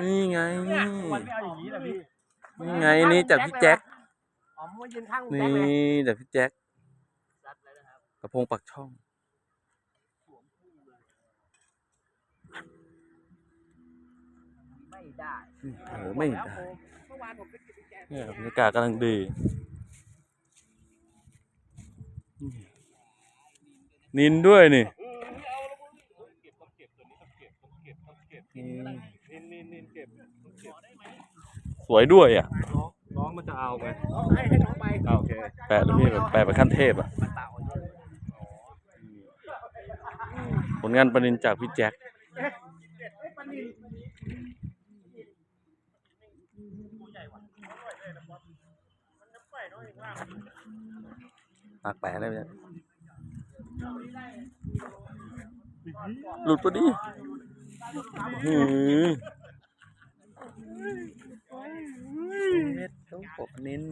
นี่ไงเนี่ยวันไม่เอาอย่างนี้แหละพี่นี่ไงนี่จากพี่แจ็คอ๋อมันมายืนข้างแจ็นี่คเลยจากพี่แจ็คจัดเลยนะครับกระพงปักช่องไม่ได้โอ้โหไม่ได้เมื่อวานผมไปกินแกเนี่ยบรรยากาศกำลังดี นินด้วยนี่ สวยด้วยอะน้องมันจะเอาไหมให้ให้น้องไปอ่าโอเคแปะแล้วพี่แบบแปะไปขั้นเทพอะมันเต่าเยอะผลงานประเด็นจากพี่แจ็ค ปากแปะได้ไหมเนี่ยหลุดพอดีหือ เม็ดต้องปกนิน